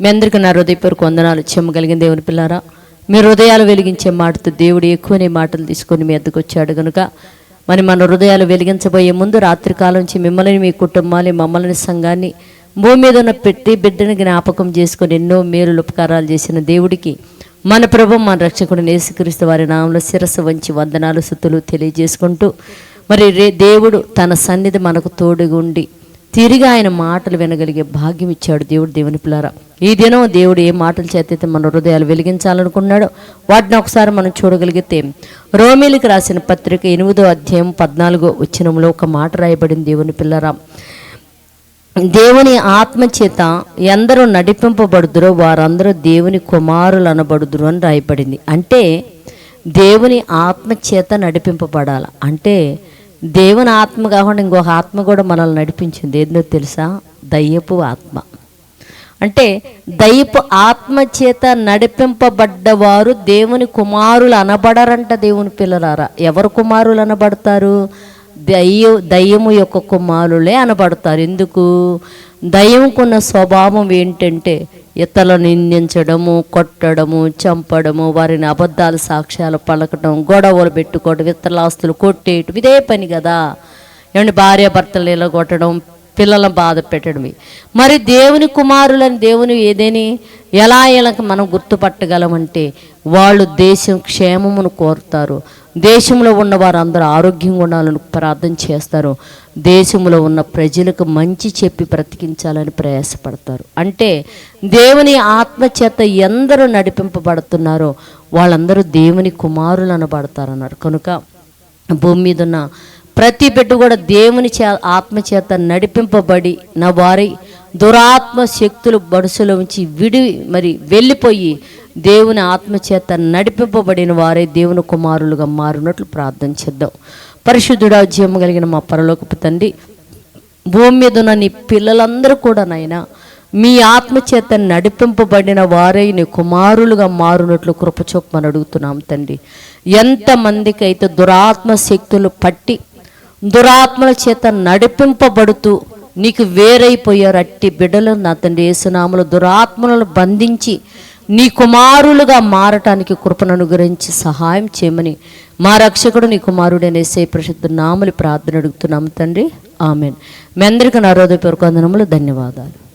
మీ అందరికీ నా హృదయపూర్వక వందనాలు. చెమ్మగలిగిన దేవుని పిల్లారా మీ హృదయాలు వెలిగించే మాటతో దేవుడు ఎక్కువనే మాటలు తీసుకొని మీ ఎద్దకు వచ్చాడు కనుక మరి మన హృదయాలు వెలిగించబోయే ముందు రాత్రికాలం నుంచి మిమ్మల్ని మీ కుటుంబాన్ని మమ్మల్ని సంఘాన్ని భూమి మీద ఉన్న పెట్టి బిడ్డని జ్ఞాపకం చేసుకొని ఎన్నో మేలు ఉపకారాలు చేసిన దేవుడికి మన ప్రభు మన రక్షకుడు నేసుక్రీస్తు వారి నామంలో శిరస్సు వంచి వందనాలు సుతులు తెలియజేసుకుంటూ మరి రే దేవుడు తన సన్నిధి మనకు తోడుగుండి తిరిగి ఆయన మాటలు వినగలిగే భాగ్యం ఇచ్చాడు దేవుడు దేవుని పిల్లారా. ఈ దినం దేవుడు ఏ మాటలు చేతైతే మన హృదయాలు వెలిగించాలనుకున్నాడో వాటిని ఒకసారి మనం చూడగలిగితే రోమిలికి రాసిన పత్రిక ఎనిమిదో అధ్యాయం పద్నాలుగో వచ్చినంలో ఒక మాట రాయబడింది దేవుని పిల్లరా. దేవుని ఆత్మచేత ఎందరూ నడిపింపబడుదురో వారందరూ దేవుని కుమారులు అనబడుదురు అని రాయబడింది. అంటే దేవుని ఆత్మచేత నడిపింపబడాలి నడిపింపబడాల. అంటే దేవుని ఆత్మ కాకుండా ఇంకొక ఆత్మ కూడా మనల్ని నడిపించింది. ఏందో తెలుసా? దయ్యపు ఆత్మ. అంటే దయ్యపు ఆత్మ చేత నడిపింపబడ్డవారు దేవుని కుమారులు అనబడరంట దేవుని పిల్లలారా. ఎవరు కుమారులు అనబడతారు? దయ్య దయ్యము యొక్క కుమారులే అనబడతారు. ఎందుకు? దయ్యంకున్న స్వభావం ఏంటంటే ఇతరులను నిందించడము కొట్టడము చంపడము వారిని అబద్ధాలు సాక్ష్యాలు పలకడం గొడవలు పెట్టుకోవడం ఇతరుల ఆస్తులు కొట్టేయటం ఇదే పని కదా. ఏమంటే భార్య భర్తలు ఇలా కొట్టడం పిల్లలను బాధ పెట్టడమే. మరి దేవుని కుమారులని దేవుని ఏదేని ఎలా ఇలాగ మనం గుర్తుపట్టగలమంటే వాళ్ళు దేశం క్షేమమును కోరుతారు. దేశంలో ఉన్న వారందరూ ఆరోగ్యంగా ఉండాలని ప్రార్థన చేస్తారు. దేశంలో ఉన్న ప్రజలకు మంచి చెప్పి బ్రతికించాలని ప్రయాసపడతారు. అంటే దేవుని ఆత్మచేత ఎందరూ నడిపింపబడుతున్నారో వాళ్ళందరూ దేవుని కుమారులు అనబడతారన్నారు కనుక భూమి మీద ఉన్న ప్రతి బిడ్డ కూడా దేవుని చే ఆత్మచేత నడిపింపబడి నా వారి దురాత్మ శక్తులు బడుసుల ఉంచి విడి మరి వెళ్ళిపోయి దేవుని ఆత్మచేత నడిపింపబడిన వారే దేవుని కుమారులుగా మారినట్లు ప్రార్థన చేద్దాం. పరిశుద్ధుడా జీవం కలిగిన మా పరలోకపు తండ్రి భూమి మీద ఉన్న నీ పిల్లలందరూ కూడా నాయనా మీ ఆత్మచేత నడిపింపబడిన వారై నీ కుమారులుగా మారునట్లు కృపచొప్పని అడుగుతున్నాం తండ్రి. ఎంతమందికైతే దురాత్మ శక్తులు పట్టి దురాత్మల చేత నడిపింపబడుతూ నీకు వేరైపోయారు అట్టి బిడ్డలు నా తండ్రి యేసునామలు దురాత్మలను బంధించి నీ కుమారులుగా మారటానికి కృపను అనుగ్రహించి సహాయం చేయమని మా రక్షకుడు నీ కుమారుడైన ఏసే ప్రసిద్ధ నాములు ప్రార్థన అడుగుతున్నాము తండ్రి. ఆమెన్. మీ అందరికీ నా హృదయపూర్వక వందనములు ధన్యవాదాలు.